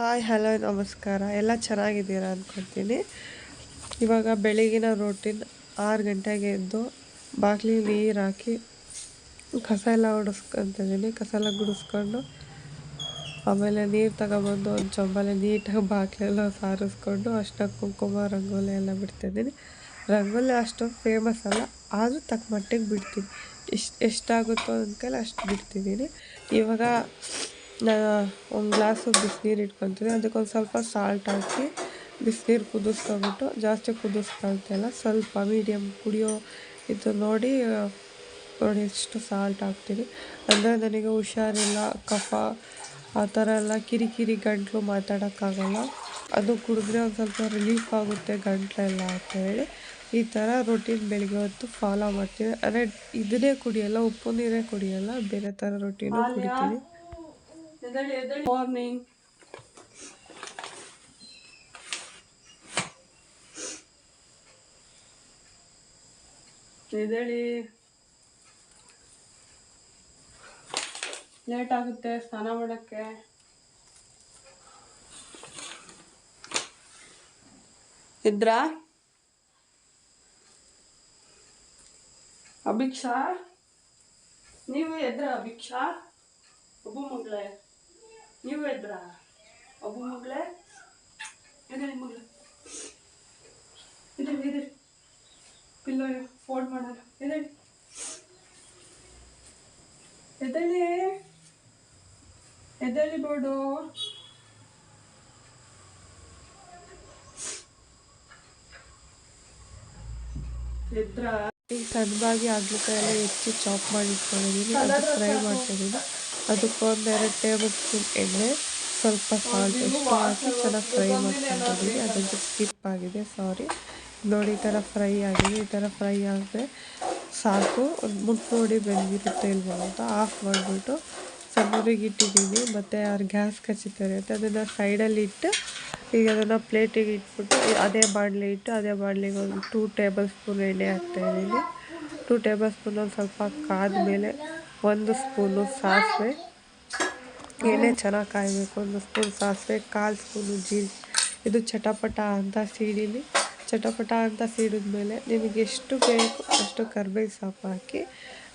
Hi, hello, ನಮಸ್ಕಾರ. ಎಲ್ಲ ಚೆನ್ನಾಗಿದ್ದೀರಾ ಅಂದ್ಕೊತೀನಿ ಇವಾಗ ಬೆಳಗಿನ ರೋಟೀನ್ ಆರು ಗಂಟೆಗೆ ಎದ್ದು ಬಾಗಿಲಿ ನೀರು ಹಾಕಿ ಕಸ ಎಲ್ಲ ಹೊಡಿಸ್ಕೊತಿದ್ದೀನಿ ಕಸ ಎಲ್ಲ ಗುಡಿಸ್ಕೊಂಡು ಆಮೇಲೆ ನೀರು ತಗೊಬಂದು ಒಂದು ಚೊಂಬಲೆ ನೀಟಾಗಿ ಬಾಗಿಲೆಲ್ಲ ಸಾರಿಸ್ಕೊಂಡು ಅಷ್ಟು ಕುಂಕುಮ, ರಂಗೋಲಿ ಎಲ್ಲ ಬಿಡ್ತಿದ್ದೀನಿ ರಂಗೋಲಿ ಅಷ್ಟೊಂದು ಫೇಮಸ್ ಅಲ್ಲ, ಆದರೂ ತಕ್ಕ ಮಟ್ಟಿಗೆ ಬಿಡ್ತೀನಿ. ಇಷ್ಟು ಎಷ್ಟಾಗುತ್ತೋ ಅಂದ್ಕೈಲಿ ಅಷ್ಟು ಬಿಡ್ತಿದ್ದೀನಿ. ಇವಾಗ ನಾನು ಒಂದು ಗ್ಲಾಸು ಬಿಸಿನೀರು ಇಟ್ಕೊತೀನಿ. ಅದಕ್ಕೊಂದು ಸ್ವಲ್ಪ ಸಾಲ್ಟ್ ಹಾಕಿ ಬಿಸಿನೀರು ಕುದಿಸ್ಕೊಂಬಿಟ್ಟು ಜಾಸ್ತಿ ಕುದಿಸ್ಕೊಳ್ತಿಲ್ಲ ಸ್ವಲ್ಪ ಮೀಡಿಯಮ್ ಕುಡಿಯೋ ಇದು ನೋಡಿ ನೋಡಿ ಎಷ್ಟು ಸಾಲ್ಟ್ ಹಾಕ್ತೀನಿ. ಅಂದರೆ ನನಗೆ ಹುಷಾರಿಲ್ಲ ಕಫ ಆ ಥರ ಎಲ್ಲ ಕಿರಿಕಿರಿ ಗಂಟಲು ಮಾತಾಡೋಕ್ಕಾಗಲ್ಲ. ಅದು ಕುಡಿದ್ರೆ ಒಂದು ಸ್ವಲ್ಪ ರಿಲೀಫ್ ಆಗುತ್ತೆ ಗಂಟಲೆಲ್ಲ ಅಂತ ಹೇಳಿ. ಈ ಥರ ರೊಟೀನ್ ಬೆಳಿಗ್ಗೆ ಹೊತ್ತು ಫಾಲೋ ಮಾಡ್ತೀನಿ. ಅಂದರೆ ಇದನ್ನೇ ಕುಡಿಯಲ್ಲ ಉಪ್ಪು ನೀರೇ ಕುಡಿಯಲ್ಲ ಬೇರೆ ಥರ ರೊಟೀನು ಕುಡಿತೀನಿ. ಮಾರ್ನಿಂಗ್ ಎದ್ದೇಳಿ ಲೇಟ್ ಆಗುತ್ತೆ ಸ್ನಾನ ಮಾಡೋಕ್ಕೆ. ಇದ್ರಾ ಅಭಿಕ್ಷಾ? ನೀವು ಎದ್ರ ಅಭಿಕ್ಷಾ? ಒಬ್ಬ ಮಗಳೇ. ನೀವು ಎದ್ರ ಒಬ್ಬ ಮಗಳೇ ಎದ್ದೇಳಿ ಮಗಳು ಎದ್ದೇಳಿ ಎದ್ದೇಳಿ ಪಿಲ್ಲೋ ಫೋನ್ ಮಾಡೋಣ ಎದ್ದೇಳಿ ಎದ್ದೇಳಿ ಎದ್ದೇಳಿ ಬೋರ್ಡು ಎದ್ರ ಈಗ ಸಣ್ಣದಾಗಿ ಆಗ್ಲಿಕಾಯಿ ಎಲ್ಲ ಹೆಚ್ಚಿ ಚಾಪ್ ಮಾಡಿ ಇಟ್ಕೊಂಡಿದ್ದೀನಿ ಅದು ಫ್ರೈ ಮಾಡ್ತಿದ್ದೀನಿ ಅದಕ್ಕೆ ಒಂದೆರಡು ಎರಡು ಟೇಬಲ್ ಸ್ಪೂನ್ ಎಣ್ಣೆ, ಸ್ವಲ್ಪ ಸಾಲ್ಟ್ ಎಷ್ಟು ಹಾಕಿ ಚೆನ್ನಾಗಿ ಫ್ರೈ ಮಾಡ್ಕೊಂಡಿದ್ದೀನಿ. ಅದೊಂದು ಸ್ಕಿಪ್ ಆಗಿದೆ, ಸಾರಿ. ನೋಡಿ, ಈ ಥರ ಫ್ರೈ ಆಗಿದೆ. ಈ ಥರ ಫ್ರೈ ಆದರೆ ಸಾಕು. ಮುಟ್ಟು ನೋಡಿ ಬೆಂದಿರುತ್ತೆ ಇಲ್ವೋ ಅಂತ ಆಫ್ ಮಾಡಿಬಿಟ್ಟು ಸಣ್ಣರಿಗೆ ಇಟ್ಟಿದ್ದೀನಿ. ಮತ್ತು ಅವ್ರು ಗ್ಯಾಸ್ ಕಚ್ಚಿತಾರೆ ಅಂತ ಅದನ್ನು ಸೈಡಲ್ಲಿ ಇಟ್ಟು ಈಗ ಅದನ್ನು ಪ್ಲೇಟಿಗೆ ಇಟ್ಬಿಟ್ಟು ಅದೇ ಬಾಣಲೆ ಇಟ್ಟು ಅದೇ ಬಾಣಲೆಗೆ ಒಂದು ಟೂ ಟೇಬಲ್ ಸ್ಪೂನ್ ಎಣ್ಣೆ ಹಾಕ್ತಾಯಿದ್ದೀನಿ ಟೂ ಟೇಬಲ್ ಸ್ಪೂನ್ ಒಂದು ಸ್ವಲ್ಪ ಕಾದ ಮೇಲೆ ಒಂದು ಸ್ಪೂನು ಸಾಸಿವೆ. ಎಣ್ಣೆ ಚೆನ್ನಾಗಿ ಕಾಯಬೇಕು, ಒಂದು ಸ್ಪೂನ್ ಸಾಸಿವೆ, ಕಾಲು ಸ್ಪೂನು ಜೀರಿಗೆ ಇದು ಚಟಪಟ ಅಂತ ಸೀಡಿಲಿ. ಚಟಪಟ ಅಂತ ಸಿಡಿದ್ಮೇಲೆ ನಿಮಗೆ ಎಷ್ಟು ಬೇಕು ಅಷ್ಟು ಕರ್ಬೇವು ಸೊಪ್ಪು ಹಾಕಿ,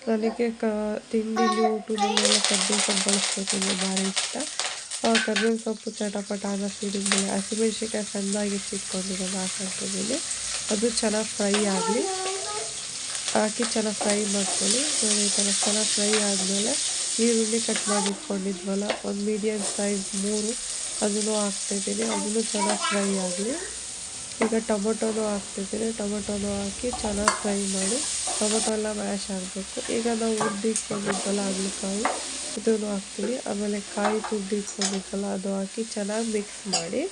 ನನಗೆ ಕ, ತಿಂಡಿಲಿ, ಊಟದಲ್ಲೆಲ್ಲ ಕರ್ಬೇವು ಸೊಪ್ಪು ಬಳಸ್ಕೊತೀನಿ ಭಾರಿ ಇಷ್ಟ. ಕರ್ಬೇವು ಸೊಪ್ಪು ಚಟಪಟ ಅಂತ ಸಿಡಿದ್ಮೇಲೆ ಹಸಿಮೆಣ್ಸಿನ್ಕಾಯಿ ಸಣ್ಣದಾಗಿ ಹೆಚ್ಚಿಟ್ಕೊಂಡಿರೋದು ಹಾಕಿದ್ದೀನಿ ಅದು ಚೆನ್ನಾಗಿ ಫ್ರೈ ಆಗಲಿ. ಹಾಕಿ ಚೆನ್ನಾಗಿ ಫ್ರೈ ಮಾಡ್ಕೊಳ್ಳಿ. ನೋಡಿ ಈ ಥರ ಚೆನ್ನಾಗಿ ಫ್ರೈ ಆದಮೇಲೆ ಈರುಳ್ಳಿ ಕಟ್ ಮಾಡಿ ಇಟ್ಕೊಂಡಿದ್ವಲ್ಲ, ಒಂದು ಮೀಡಿಯಮ್ ಸೈಜ್ ಮೂರು, ಅದನ್ನು ಹಾಕ್ತಾಯಿದ್ದೀನಿ ಅದನ್ನು ಚೆನ್ನಾಗಿ ಫ್ರೈ ಆಗಲಿ. ಈಗ ಟೊಮೊಟೊನೂ ಹಾಕ್ತಿದ್ದೀನಿ ಟೊಮೊಟೊನೂ ಹಾಕಿ ಚೆನ್ನಾಗಿ ಫ್ರೈ ಮಾಡಿ ಟೊಮೊಟೊ ಎಲ್ಲ ಮ್ಯಾಶ್ ಆಗಬೇಕು. ಈಗ ನಾವು ಉದ್ದು ಇಟ್ಕೊಂಡಿದ್ವಲ್ಲ ಹಾಗಲಕಾಯಿ, ಇದನ್ನು ಹಾಕ್ತೀನಿ ಆಮೇಲೆ ಕಾಯಿ ತುರ್ದು ಇಟ್ಕೊಂಡಿದ್ವಲ್ಲ, ಅದು ಹಾಕಿ ಚೆನ್ನಾಗಿ ಮಿಕ್ಸ್ ಮಾಡಿ,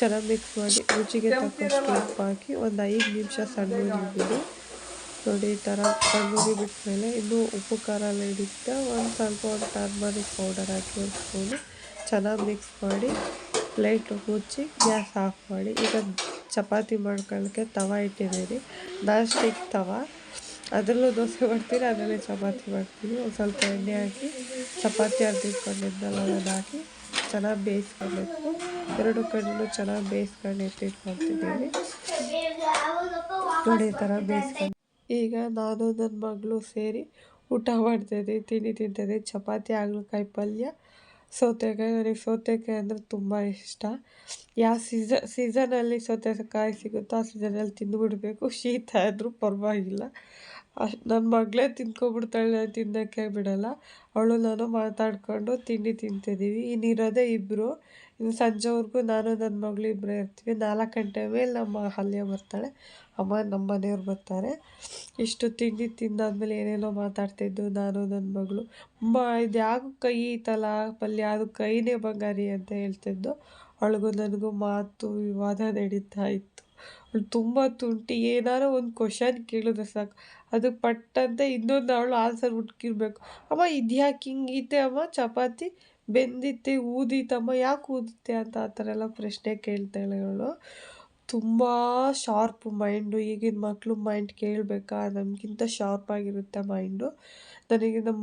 ಚೆನ್ನಾಗಿ ಮಿಕ್ಸ್ ಮಾಡಿ ರುಚಿಗೆ ತಕ್ಕಷ್ಟು ಉಪ್ಪು ಹಾಕಿ ಒಂದು ಐದು ನಿಮಿಷ ಸಣ್ಣ ಬಿಡಿ ನೋಡಿ, ಈ ಥರ ಸಣ್ಣಗೆ ಬಿಟ್ಮೇಲೆ ಇನ್ನೂ ಉಪ್ಪು, ಖಾರ ಎಲ್ಲ ಹಿಡಿಯುತ್ತೆ ಒಂದು ಸ್ವಲ್ಪ ಒಂದು ಟರ್ಮರಿಕ್ ಪೌಡರ್ ಹಾಕಿ ಒಂದು ಚೆನ್ನಾಗಿ ಮಿಕ್ಸ್ ಮಾಡಿ ಪ್ಲೇಟ್ ಮುಚ್ಚಿ, ಗ್ಯಾಸ್ ಆಫ್ ಮಾಡಿ. ಈಗ ಚಪಾತಿ ಮಾಡ್ಕೊಳ್ಳೋಕ್ಕೆ ತವ ಇಟ್ಟಿದ್ದೀನಿ ನಾನ್ ಸ್ಟಿಕ್ ತವ. ಅದರಲ್ಲೂ ದೋಸೆ ಮಾಡ್ತೀನಿ ಅದರಲ್ಲೇ ಚಪಾತಿ ಮಾಡ್ತೀನಿ ಒಂದು ಸ್ವಲ್ಪ ಎಣ್ಣೆ ಹಾಕಿ, ಚಪಾತಿ ಅರ್ದಿಟ್ಕೊಂಡಿದ್ದಲ್ಲ ಅದನ್ನು ಹಾಕಿ ಚೆನ್ನಾಗಿ ಬೇಯಿಸ್ಕೊಬೇಕು. ಎರಡು ಕಡೆಯೂ ಚೆನ್ನಾಗಿ ಬೇಯಿಸ್ಕೊಂಡು ಎತ್ತಿಟ್ಕೊತಿದ್ದೀನಿ ನೋಡಿ, ಈ ಥರ ಬೇಯಿಸ್ಕೊಂಡು ಈಗ ನಾನು ನನ್ನ ಮಗಳು ಸೇರಿ ಊಟ ಮಾಡ್ತಾಯಿದ್ದೀವಿ ತಿಂಡಿ ತಿಂತಾಯಿದ್ದೀವಿ ಚಪಾತಿ ಹಾಗಲಕಾಯಿ ಪಲ್ಯ ಸೌತೆಕಾಯಿ. ನನಗೆ ಸೌತೆಕಾಯಿ ಅಂದರೆ ತುಂಬ ಇಷ್ಟ. ಯಾವ ಸೀಸ, ಸೀಸನಲ್ಲಿ ಸೌತೆಕಾಯಿ ಸಿಗುತ್ತೋ ಆ ಸೀಸನಲ್ಲಿ ತಿಂದುಬಿಡಬೇಕು. ಶೀತ ಆದರೂ ಪರವಾಗಿಲ್ಲ. ಅಷ್ಟು ನನ್ನ ಮಗಳೇ ತಿನ್ಕೊಬಿಡ್ತಾಳೆ ತಿನ್ನೋಕ್ಕೆ ಬಿಡೋಲ್ಲ. ಅವಳು ನಾನು ಮಾತಾಡಿಕೊಂಡು ತಿಂಡಿ ತಿಂತಿದ್ದೀವಿ ಇನ್ನಿರೋದೇ ಇಬ್ಬರು ಇನ್ನು ಸಂಜೆವರೆಗೂ ನಾನು ನನ್ನ ಮಗಳು ಇಬ್ಬರೇ ಇರ್ತೀವಿ. ನಾಲ್ಕು ಗಂಟೆ ಮೇಲೆ ನಮ್ಮ ಹಲ್ಯ ಬರ್ತಾಳೆ. ಅಮ್ಮ ನಮ್ಮ ಮನೆಯವ್ರು ಬರ್ತಾರೆ. ಇಷ್ಟು ತಿಂಡಿ ತಿಂದಾದ್ಮೇಲೆ ಏನೇನೋ ಮಾತಾಡ್ತಿದ್ದು ನಾನು, ನನ್ನ ಮಗಳು. ಅಮ್ಮ, ಇದು ಯಾಕೆ ಕೈ ಐತಲ್ಲ ಪಲ್ಯ, ಅದು ಕೈನೇ ಬಂಗಾರಿ ಅಂತ ಹೇಳ್ತಿದ್ದು. ಅವಳಿಗೂ ನನಗೂ ಮಾತು ವಿವಾದ ನಡೀತಾ ಇತ್ತು. ಅವಳು ತುಂಬ ತುಂಟಿ. ಏನಾರು ಒಂದು ಕ್ವಶನ್ ಕೇಳಿದ್ರೆ ಸಾಕು. ಅದಕ್ಕೆ ಪಟ್ಟಂತೆ ಇನ್ನೊಂದು ಅವಳು ಆನ್ಸರ್ ಹುಡ್ಕಿರ್ಬೇಕು. ಅಮ್ಮ, ಇದು ಯಾಕೆ ಹಿಂಗೈತೆ ಅಮ್ಮ? ಚಪಾತಿ ಬೆಂದಿತ್ತೆ ಊದಿತಮ್ಮ ಯಾಕೆ ಊದುತ್ತೆ? ಅಂತ ಆ ಥರ ಎಲ್ಲ ಪ್ರಶ್ನೆ ಕೇಳ್ತಾಳೆ ಅವಳು. ತುಂಬ ಶಾರ್ಪ್ ಮೈಂಡು ಈಗಿನ ಮಕ್ಕಳು ಮೈಂಡ್ ಕೇಳಬೇಕಾ? ನಮಗಿಂತ ಶಾರ್ಪಾಗಿರುತ್ತೆ ಮೈಂಡು ನನಗೆ ನಮ್ಮ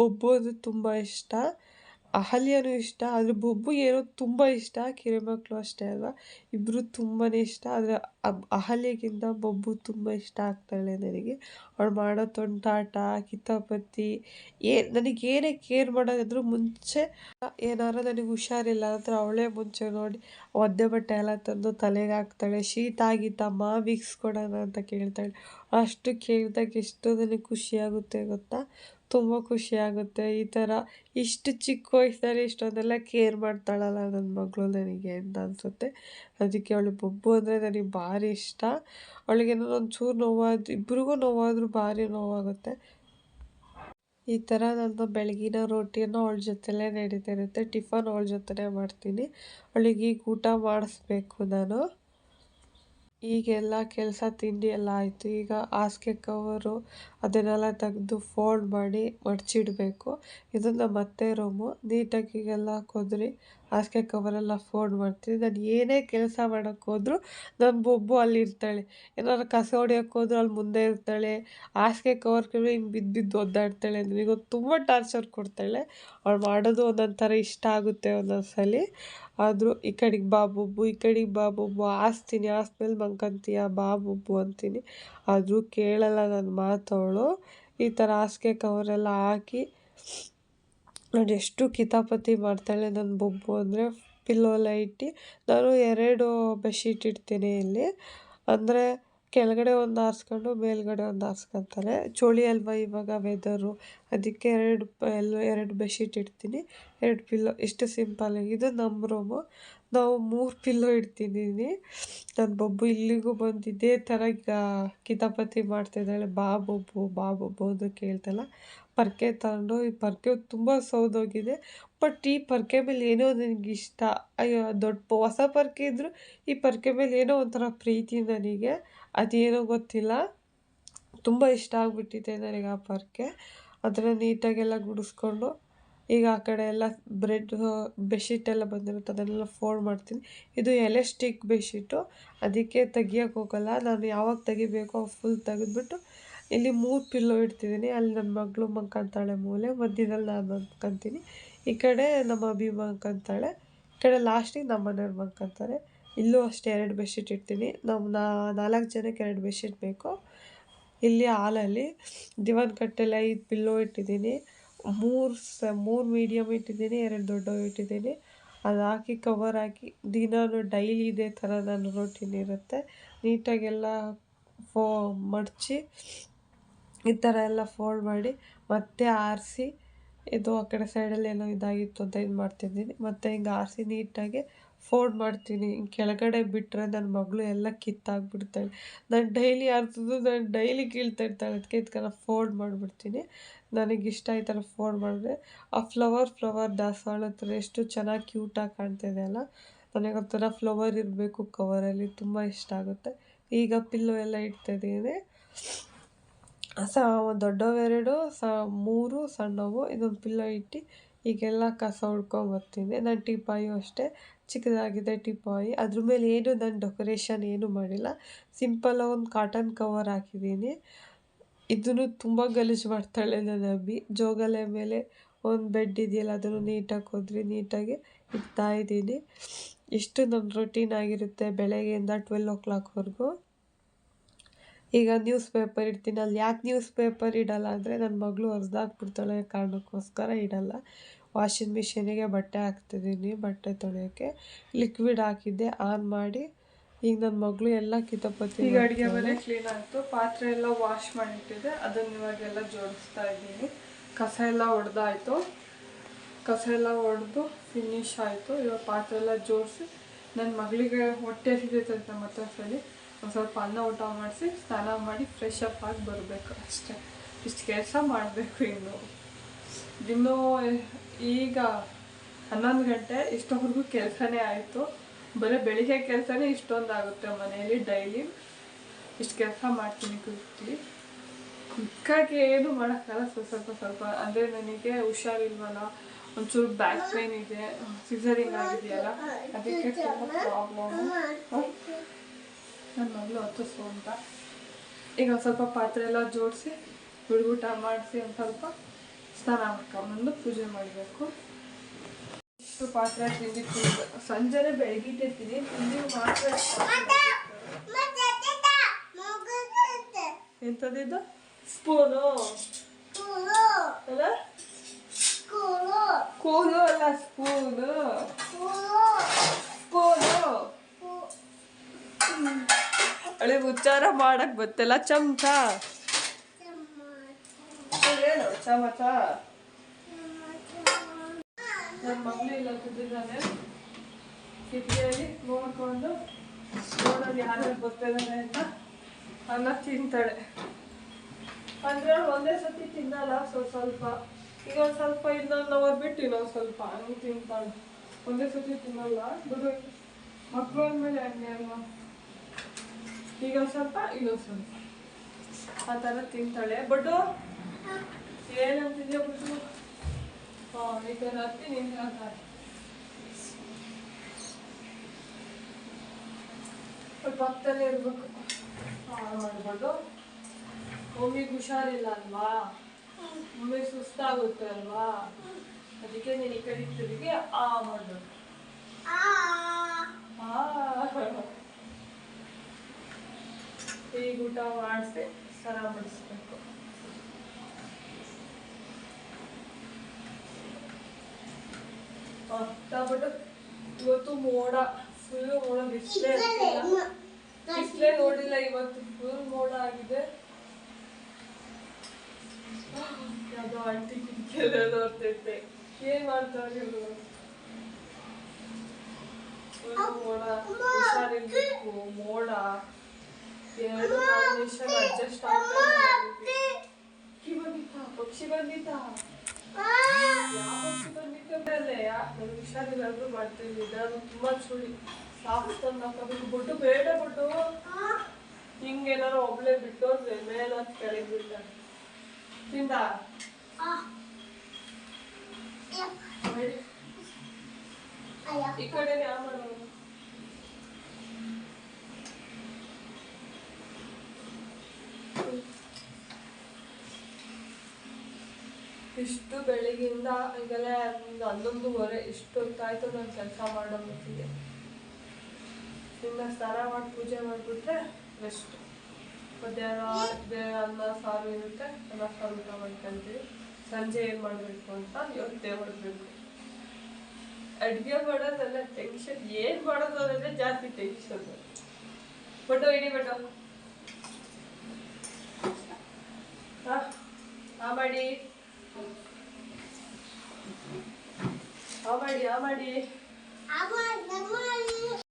ಬೊಬ್ಬು ಅಂದರೆ ತುಂಬ ಇಷ್ಟ. ಅಹಲ್ಯನೂ ಇಷ್ಟ, ಆದರೆ ಬೊಬ್ಬು ಏನೋ ತುಂಬ ಇಷ್ಟ ಕಿರಿಮಕ್ಳು ಅಷ್ಟೇ ಅಲ್ವಾ? ಇಬ್ಬರು ತುಂಬಾ ಇಷ್ಟ, ಆದರೆ ಅಹಲ್ಯಗಿಂತ ಬೊಬ್ಬು ತುಂಬ ಇಷ್ಟ ಆಗ್ತಾಳೆ ನನಗೆ. ಅವಳು ಮಾಡೋ ತೊಂಟಾಟ ಕಿತಾಪತಿ, ಏ, ನನಗೆ ಏನೇ ಕೇರ್ ಮಾಡೋದಾದ್ರೂ ಮುಂಚೆ ಏನಾದ್ರು ನನಗೆ ಹುಷಾರಿಲ್ಲ ಅಂದ್ರೆ ಅವಳೇ ಮುಂಚೆ ನೋಡಿ ಒದ್ದೆ ಬಟ್ಟೆ ಎಲ್ಲ ತಂದು ತಲೆಗೆ ಹಾಕ್ತಾಳೆ. ಶೀತ ಆಗಿತ್ತಮ್ಮ ವಿಕ್ಸ್ ಕೊಡೋಣ ಅಂತ ಕೇಳ್ತಾಳೆ. ಅಷ್ಟು ಕೇಳಿದಾಗ ಎಷ್ಟು ನನಗೆ ಖುಷಿಯಾಗುತ್ತೆ ಗೊತ್ತಾ? ತುಂಬ ಖುಷಿಯಾಗುತ್ತೆ ಈ ಥರ ಇಷ್ಟು ಚಿಕ್ಕ ವಯಸ್ಸಲ್ಲಿ ಇಷ್ಟೊಂದೆಲ್ಲ ಕೇರ್ ಮಾಡ್ತಾಳಲ್ಲ ನನ್ನ ಮಗಳು ನನಗೆ ಅಂತ ಅನಿಸುತ್ತೆ. ಅದಕ್ಕೆ ಅವಳು ಬೊಬ್ಬು ಅಂದರೆ ನನಗೆ ಭಾರಿ ಇಷ್ಟ. ಅವಳಿಗೆ ಏನೋ ಒಂಚೂರು ನೋವಾದ, ಇಬ್ರಿಗೂ ನೋವಾದರೂ ಭಾರಿ ನೋವಾಗುತ್ತೆ. ಈ ಥರ ನನ್ನ ಬೆಳಗಿನ ರೊಟ್ಟಿಯನ್ನು ಅವಳ ಜೊತೆಲೇ ನಡೀತಾ ಇರುತ್ತೆ. ಟಿಫನ್ ಅವಳ ಜೊತೆನೇ ಮಾಡ್ತೀನಿ. ಅವಳಿಗೆ ಈಗ ಊಟ ಮಾಡಿಸ್ಬೇಕು ನಾನು. ಈಗೆಲ್ಲ ಕೆಲಸ ತಿಂಡಿ ಎಲ್ಲ ಆಯಿತು. ಈಗ ಹಾಸಿಗೆ ಕವರು ಅದನ್ನೆಲ್ಲ ತೆಗೆದು ಫೋಲ್ಡ್ ಮಾಡಿ ಮಡಚಿಡ್ಬೇಕು ಇದು ನಮ್ಮ ಅತ್ತೆ ರೂಮು ನೀಟಾಗಿ ಈಗೆಲ್ಲ ಕೊದ್ರಿ ಹಾಸಿಗೆ ಕವರೆಲ್ಲ ಫೋಲ್ಡ್ ಮಾಡ್ತೀನಿ. ನಾನು ಏನೇ ಕೆಲಸ ಮಾಡೋಕ್ಕೆ ಹೋದರೂ ನನ್ನ ಬೊಬ್ಬು ಅಲ್ಲಿ ಇರ್ತಾಳೆ. ಏನಾದ್ರು ಕಸ ಹೊಡಿಯೋಕ್ಕೆ ಹೋದ್ರು ಅಲ್ಲಿ ಮುಂದೆ ಇರ್ತಾಳೆ. ಹಾಸಿಗೆ ಕವರ್ ಕೂಡ ಹಿಂಗೆ ಬಿದ್ದು ಬಿದ್ದು ಒದ್ದಾಡ್ತಾಳೆ ನನಗೊಂದು ತುಂಬ ಟಾರ್ಚರ್ ಕೊಡ್ತಾಳೆ. ಅವಳು ಮಾಡೋದು ಒಂದೊಂದು ಥರ ಇಷ್ಟ ಆಗುತ್ತೆ ಒಂದೊಂದು ಸಲ ಆದರೂ ಈ ಕಡೆಗೆ ಬಾ ಬೊಬ್ಬು, ಈ ಕಡೆಗೆ ಬಾ ಬೊಬ್ಬು, ಹಾಸ್ತೀನಿ ಮಂಕಂತೀಯ, ಬಾ ಬೊಬ್ಬು ಅಂತೀನಿ. ಆದರೂ ಕೇಳಲ್ಲ ನನ್ನ ಮಾತವಳು ಈ ಥರ ಹಾಸಿಗೆ ಕವರೆಲ್ಲ ಹಾಕಿ ನಾನು ಎಷ್ಟು ಕಿತಾಪತಿ ಮಾಡ್ತಾಳೆ ನನ್ನ ಬೊಬ್ಬು ಅಂದರೆ, ಪಿಲ್ಲೋ ಎಲ್ಲ ಇಟ್ಟು ನಾನು ಎರಡು ಬೆಡ್ಶೀಟ್ ಇಡ್ತೀನಿ ಇಲ್ಲಿ. ಅಂದರೆ, ಕೆಳಗಡೆ ಒಂದು ಆರಿಸ್ಕೊಂಡು ಮೇಲ್ಗಡೆ ಒಂದು ಹಾಸ್ಕೊತಾರೆ ಚಳಿ ಅಲ್ವಾ ಇವಾಗ ವೆದರು ಅದಕ್ಕೆ ಎರಡು, ಎಲ್ಲ ಎರಡು ಬೆಡ್ಶೀಟ್ ಇಡ್ತೀನಿ. ಎರಡು ಪಿಲ್ಲೋ ಇಷ್ಟು ಸಿಂಪಲ್ ಇದು ನಮ್ಮ ರೂಮು ನಾವು ಮೂರು ಪಿಲ್ಲೋ ಇಡ್ತಿದ್ದೀನಿ ನನ್ನ ಬೊಬ್ಬು ಇಲ್ಲಿಗೂ ಬಂದು ಇದೇ ಥರ ಕಿತಾಪತಿ ಮಾಡ್ತಿದ್ದಾಳೆ ಬಾ ಬೊಬ್ಬು ಬಾ ಬೊಬ್ಬು ಅಂತ ಕೇಳ್ತಲ್ಲ. ಪರ್ಕೆ ತಗೊಂಡು, ಈ ಪರ್ಕೆ ತುಂಬ ಸೌದೋಗಿದೆ. ಬಟ್ ಈ ಪರ್ಕೆ ಮೇಲೆ ಏನೋ ನನಗೆ ಇಷ್ಟ. ಅಯ್ಯೋ, ದೊಡ್ಡ ಹೊಸ ಪರ್ಕೆ ಇದ್ದರೂ ಈ ಪರ್ಕೆ ಮೇಲೆ ಏನೋ ಒಂಥರ ಪ್ರೀತಿ ನನಗೆ. ಅದೇನೋ ಗೊತ್ತಿಲ್ಲ. ತುಂಬ ಇಷ್ಟ ಆಗಿಬಿಟ್ಟಿದೆ ನನಗೆ ಆ ಪರ್ಕೆ. ಅದನ್ನು ನೀಟಾಗೆಲ್ಲ ಗುಡಿಸ್ಕೊಂಡು ಈಗ ಆ ಕಡೆ ಎಲ್ಲ ಬ್ರೆಡ್ ಬೆಡ್ಶೀಟ್ ಎಲ್ಲ ಬಂದಿರುತ್ತೆ, ಅದನ್ನೆಲ್ಲ ಫೋಲ್ಡ್ ಮಾಡ್ತೀನಿ. ಇದು ಎಲೆಸ್ಟಿಕ್ ಬೆಡ್ಶೀಟು ಅದಕ್ಕೆ ತೆಗಿಯೋಕೆ ಹೋಗಲ್ಲ. ನಾನು ಯಾವಾಗ ತೆಗಿಬೇಕೋ ಫುಲ್ ತೆಗೆದ್ಬಿಟ್ಟು ಇಲ್ಲಿ ಮೂರು ಪಿಲ್ಲೋ ಇಡ್ತಿದ್ದೀನಿ. ಅಲ್ಲಿ ನನ್ನ ಮಗಳು ಮಂಕಂತಾಳೆ ಮೂಲೆ, ಮಧ್ಯದಲ್ಲಿ ನಾನು ಮಂಕಂತೀನಿ. ಈ ಕಡೆ ನಮ್ಮ ಅಭಿ ಮಲ್ಕೊಂತಾಳೆ ಈ ಕಡೆ ಲಾಸ್ಟಿಗೆ ನಮ್ಮ ಮನೆಯವ್ರು ಮಂಕಂತಾರೆ. ಇಲ್ಲೂ ಅಷ್ಟೇ ಎರಡು ಬೆಡ್ಶೀಟ್ ಇಡ್ತೀನಿ. ನಮ್ಮ ನಾಲ್ಕು ಜನಕ್ಕೆ ಎರಡು ಬೆಡ್ಶೀಟ್ ಬೇಕು. ಇಲ್ಲಿ ಹಾಲಲ್ಲಿ ದಿವಾನ್ ಕಟ್ಟೆಲ್ಲ ಐದು ಪಿಲ್ಲೋ ಇಟ್ಟಿದ್ದೀನಿ. ಮೂರು ಸ, ಮೂರು ಮೀಡಿಯಮ್ ಇಟ್ಟಿದ್ದೀನಿ, ಎರಡು ದೊಡ್ಡವು ಇಟ್ಟಿದ್ದೀನಿ. ಅದು ಹಾಕಿ ಕವರ್ ಹಾಕಿ ದಿನಾನು ಡೈಲಿ ಇದೇ ಥರ ನನ್ನ ರೊಟೀನ್ ಇರುತ್ತೆ. ನೀಟಾಗೆಲ್ಲ ಫೋ ಮಡಚಿ ಈ ಥರ ಎಲ್ಲ ಫೋಲ್ಡ್ ಮಾಡಿ ಮತ್ತೆ ಆರಿಸಿ, ಇದು ಆ ಕಡೆ ಸೈಡಲ್ಲಿ ಏನೋ ಇದಾಗಿತ್ತು ಅಂತ ಇದು ಮಾಡ್ತಿದ್ದೀನಿ ಮತ್ತು ಹಿಂಗೆ ಆರಿಸಿ ನೀಟಾಗಿ ಫೋಲ್ಡ್ ಮಾಡ್ತೀನಿ. ಕೆಳಗಡೆ ಬಿಟ್ಟರೆ ನನ್ನ ಮಗಳು ಎಲ್ಲ ಕಿತ್ತಾಕ್ಬಿಡ್ತಾಳೆ ನಾನು ಡೈಲಿ ಅರ್ಥದ್ದು ನಾನು ಡೈಲಿ ಕೀಳ್ತಾ ಇರ್ತಾಳೆ ಅದಕ್ಕೆ ಇದಕ್ಕೆ ಫೋಲ್ಡ್ ಮಾಡಿಬಿಡ್ತೀನಿ. ನನಗಿಷ್ಟ ಈ ಥರ ಫೋಲ್ಡ್ ಮಾಡಿದ್ರೆ. ಆ ಫ್ಲವರ್ ಫ್ಲವರ್ ದಾಸವಾಳ ಹತ್ರ ಎಷ್ಟು ಚೆನ್ನಾಗಿ ಕ್ಯೂಟಾಗಿ ಕಾಣ್ತಿದೆ ಅಲ್ಲ? ನನಗೆ ಒಂಥರ ಫ್ಲವರ್ ಇರಬೇಕು ಕವರಲ್ಲಿ ತುಂಬ ಇಷ್ಟ ಆಗುತ್ತೆ. ಈಗ ಪಿಲ್ಲೋ ಎಲ್ಲ ಇಡ್ತಾಯಿದ್ದೀನಿ ಸ ದೊಡ್ಡವೆರಡು ಸ ಮೂರು, ಸಣ್ಣವು, ಇದೊಂದು ಪಿಲ್ಲೋ ಇಟ್ಟು ಈಗೆಲ್ಲ ಕಸ ಹುಡ್ಕೊಂಬರ್ತೀನಿ ನನ್ನ ಟೀಪಾಯು ಅಷ್ಟೇ. ಚಿಕ್ಕದಾಗಿದೆ ಟಿಪಾಯಿ. ಅದ್ರ ಮೇಲೆ ಏನು, ನಾನು ಡೆಕೋರೇಷನ್ ಏನು ಮಾಡಿಲ್ಲ. ಸಿಂಪಲ್ ಒಂದು ಕಾಟನ್ ಕವರ್ ಹಾಕಿದ್ದೀನಿ. ಇದನ್ನು ತುಂಬ ಗಲೀಜು ಮಾಡ್ತಾಳೆ ನನ್ನ ಅಬ್ಬಿ ಜೋಗಲೆ ಮೇಲೆ ಒಂದು ಬೆಡ್ ಇದೆಯಲ್ಲ, ಅದನ್ನು ನೀಟಾಗಿ ಹೋದ್ರಿ ನೀಟಾಗಿ ಇಡ್ತಾ ಇದ್ದೀನಿ. ಇಷ್ಟು ನನ್ನ ರೊಟೀನ್ ಆಗಿರುತ್ತೆ ಬೆಳಗ್ಗೆಯಿಂದ ಟ್ವೆಲ್ ಓ ಕ್ಲಾಕ್ವರೆಗೂ ಈಗ ನ್ಯೂಸ್ ಪೇಪರ್ ಇಡ್ತೀನಿ. ಅಲ್ಲಿ ಯಾಕೆ ನ್ಯೂಸ್ ಪೇಪರ್ ಇಡಲ್ಲ ಅಂದರೆ ನನ್ನ ಮಗಳು ಹೊಸ್ದಾಗ್ಬಿಡ್ತಾಳೆ ಕಾರಣಕ್ಕೋಸ್ಕರ ಇಡಲ್ಲ. ವಾಷಿಂಗ್ ಮಿಷಿನಿಗೆ ಬಟ್ಟೆ ಹಾಕ್ತಿದ್ದೀನಿ, ಬಟ್ಟೆ ತೊಳೆಯೋಕ್ಕೆ ಲಿಕ್ವಿಡ್ ಹಾಕಿದ್ದೆ ಆನ್ ಮಾಡಿ. ಈಗ ನನ್ನ ಮಗಳು ಎಲ್ಲ ಕಿತ್ತಪತ್ತಿ ಈಗ ಅಡುಗೆ ಮನೆ ಕ್ಲೀನ್ ಆಯಿತು. ಪಾತ್ರೆ ಎಲ್ಲ ವಾಶ್ ಮಾಡಿಟ್ಟಿದೆ ಅದನ್ನು ಇವಾಗೆಲ್ಲ ಜೋಡಿಸ್ತಾ ಇದ್ದೀನಿ. ಕಸ ಎಲ್ಲ ಹೊಡೆದಾಯ್ತು ಕಸ ಎಲ್ಲ ಹೊಡೆದು ಫಿನಿಶ್ ಆಯಿತು. ಇವಾಗ ಪಾತ್ರೆ ಎಲ್ಲ ಜೋಡಿಸಿ ನನ್ನ ಮಗಳಿಗೆ ಹೊಟ್ಟೆ ಹಸಿದೈತಂತೆ ಮತ್ತೆ ಸರಿ ಒಂದು ಸ್ವಲ್ಪ ಅನ್ನ ಊಟ ಮಾಡಿಸಿ, ಸ್ನಾನ ಮಾಡಿ ಫ್ರೆಶ್ ಅಪ್ ಆಗಿ ಬರಬೇಕು ಅಷ್ಟೇ. ಇಷ್ಟು ಕೆಲಸ ಮಾಡಬೇಕು ಇನ್ನು. ಇನ್ನೂ ಈಗ ಹನ್ನೊಂದು ಗಂಟೆ ಇಷ್ಟೊವರೆಗೂ ಕೆಲಸನೇ ಆಯಿತು. ಬರೀ ಬೆಳಿಗ್ಗೆ ಕೆಲಸನೇ ಇಷ್ಟೊಂದು ಆಗುತ್ತೆ ಮನೆಯಲ್ಲಿ ಡೈಲಿ. ಇಷ್ಟು ಕೆಲಸ ಮಾಡ್ತೀನಿ ಕುತ್ತಿ ಕುಕ್ಕಾಗಿ ಏನು ಮಾಡೋಕ್ಕಲ್ಲ ಸ್ವಲ್ಪ ಸ್ವಲ್ಪ ಸ್ವಲ್ಪ. ಅಂದರೆ ನನಗೆ ಹುಷಾರಿಲ್ವಲ್ಲ, ಒಂಚೂರು ಬ್ಯಾಕ್ ಪೇನ್ ಇದೆ ಸಿಸರಿಂಗ್ ಆಗಿದೆಯಲ್ಲ, ಅದಕ್ಕೆ ತುಂಬ ಪ್ರಾಬ್ಲಮ್ ನನ್ನ ಮಗಳು ಹತ್ತಿಸು ಅಂತ. ಈಗ ಒಂದು ಸ್ವಲ್ಪ ಪಾತ್ರೆ ಎಲ್ಲ ಜೋಡಿಸಿ, ಹುಡುಗೂಟ ಮಾಡಿಸಿ ಒಂದು ಸ್ವಲ್ಪ. ಸ್ನಾನ ಮಾಡ್ಕೊಂಬಂದು ಪೂಜೆ ಮಾಡಬೇಕು. ಇಷ್ಟು ಪಾತ್ರೆ ತಿಂಡಿ ತಿಂದು ಸಂಜೆನೆ ಬೆಳಗ್ಗೆ ತಿಂಡಿ ಮಾತ್ರ ಎಂಥದಿದ್ದು ಸ್ಪೂನು. ಅಲ್ಲ? ಕೂಲು ಅಲ್ಲ ಸ್ಪೂನು. ಸ್ಪೂನು. ಅಳಿ ಉಚ್ಚಾರ ಮಾಡಕ್ ಬತ್ತಲ್ಲ ಚಮಚ ಚಮಚ ನನ್ನ ಮಗಳು ಇಲ್ಲ ಕೂತಿದ್ದಾನೆ. ಕಿಟಕಿಯಲ್ಲಿ ನೋಡ್ಕೊಂಡು, ನೋಡೋದು ಯಾರ್ಯಾರು ಬರ್ತಿದ್ದಾನೆ ಅಂತ ಅನ್ನ ತಿಂತಾಳೆ. ಅಂದ್ರೆ ಒಂದೇ ಸತಿ ತಿನ್ನಲ್ಲ, ಸ್ವಲ್ಪ ಸ್ವಲ್ಪ. ಈಗ ಒಂದ್ ಸ್ವಲ್ಪ ಇನ್ನೊಂದು ಅವರ್ ಬಿಟ್ಟು ಇನ್ನೊಂದು ಸ್ವಲ್ಪ. ಹಂಗೆ ತಿಂತಾಳೆ. ಒಂದೇ ಸತಿ ತಿನ್ನಲ್ಲ. ಬಿಡು. ಮಕ್ಕಳು ಅಂದಮೇಲೆ ಹಂಗೆ ಅಲ್ವಾ? ಈಗ ಸ್ವಲ್ಪ, ಇನ್ನೊಂದು ಸ್ವಲ್ಪ. ಆ ಥರ ತಿಂತಾಳೆ. ಬಟ್ಟು ಏನಂತಿದ್ಯಾ ಬಿಟ್ಟು ಈ ಥರ ಹತ್ತಿ ಸ್ವಲ್ಪ ಪಕ್ಕದಲ್ಲೇ ಇರ್ಬೇಕು ಹಾಂ ಮಾಡ್ಬೋದು ಮಮ್ಮಿಗೆ ಹುಷಾರಿಲ್ಲ ಅಲ್ವಾ ಮಮ್ಮಿಗೆ ಸುಸ್ತಾಗುತ್ತೆ ಅಲ್ವಾ ಅದಕ್ಕೆ ನೀನು ಈ ಕಡೆ ತಿರುಗಿ ಆ ಮಾಡ್ಬೋದು ಈಗ ಊಟ ಮಾಡಿಸಿ ಸರ ಮಾಡಿಸ್ಬೇಕು ಬಿಟ್ಟು ಇವತ್ತು ಮೋಡ ಫುಲ್ ಮೋಡ ಬಿಸಿಲೇ ಬಿಸಿಲೇ ನೋಡಿಲ್ಲ ಇವತ್ತು ಫುಲ್ ಮೋಡ ಆಗಿದೆ ಯಾವ್ದೋ ಆಂಟಿ ಕಿಟಕಿಯಲ್ಲೇ ನೋಡ್ತೈತೆ ಏನ್ ಮಾಡ್ತಾ ಇವ್ರು ಮೋಡ ಹುಷಾರಿರ್ಬೇಕು ಮೋಡ ಎರಡು ನಿಮಿಷ ಅಡ್ಜಸ್ಟ್ ಆಗ್ತದೆ ಪಕ್ಷಿ ಬಂದಿತ್ತ ಪಕ್ಷಿ ಬಂದಿತ್ತ ಯಾವ ಪಕ್ಷಿ ಬಂದಿತ್ತಂದ್ರೆ ನನಗೆ ಹುಷಾರಿಲ್ಲಾದ್ರೂ ಮಾಡ್ತೀನಿ ನಾನು ತುಂಬಾ ಚುಳಿ ಸಾಕು ತಂದು ಹಾಕೋಬೇಕು ಬಿಟ್ಟು ಬೇಡ ಬಿಟ್ಟು ಹಿಂಗೇನಾರು ಒಬ್ಳೆ ಬಿಟ್ಟು ಹೋದ್ರೆ ಮೇಲೆ ಹತ್ತಿ ಕೆಳಗೆ ಬಿಡ್ತಾರೆ ತಿಂದ ಬೇಡಿ. ಈ ಕಡೆ ಯಾವ ಮಾಡೋದು ಇಷ್ಟು ಬೆಳಿಗ್ಗೆಯಿಂದ ಈಗಲೇ ಒಂದು ಹನ್ನೊಂದುವರೆ ಇಷ್ಟು ಹೊತ್ತಾಯ್ತು ನಾನು ಕೆಲಸ ಮಾಡೋ ಮಟ್ಟಿಗೆ ಇನ್ನು ಸ್ನಾನ ಮಾಡಿ ಪೂಜೆ ಮಾಡಿಬಿಟ್ರೆ ಬೆಸ್ಟ್ ಮಧ್ಯಾಹ್ನ ಅನ್ನ, ಸಾರು ಇರುತ್ತೆ ಅನ್ನ ಸಾರು ಊಟ ಮಾಡ್ಕೊಂತೀವಿ. ಸಂಜೆ ಏನು ಮಾಡಬೇಕು ಅಂತ ಯೋಚನೆ ಮಾಡಬೇಕು ಅಡುಗೆ ಮಾಡೋದೆಲ್ಲ ಟೆನ್ಷನ್ ಏನು ಮಾಡೋದು ಅನ್ನೋದೇ ಜಾಸ್ತಿ ಟೆನ್ಷನ್ ಬಟ್ ಇಡಿ ಬಟ್ ಹಾಂ ಆ ಮಾಡಿ ಆ ಮಾಡಿ ಆ ಮಾಡಿ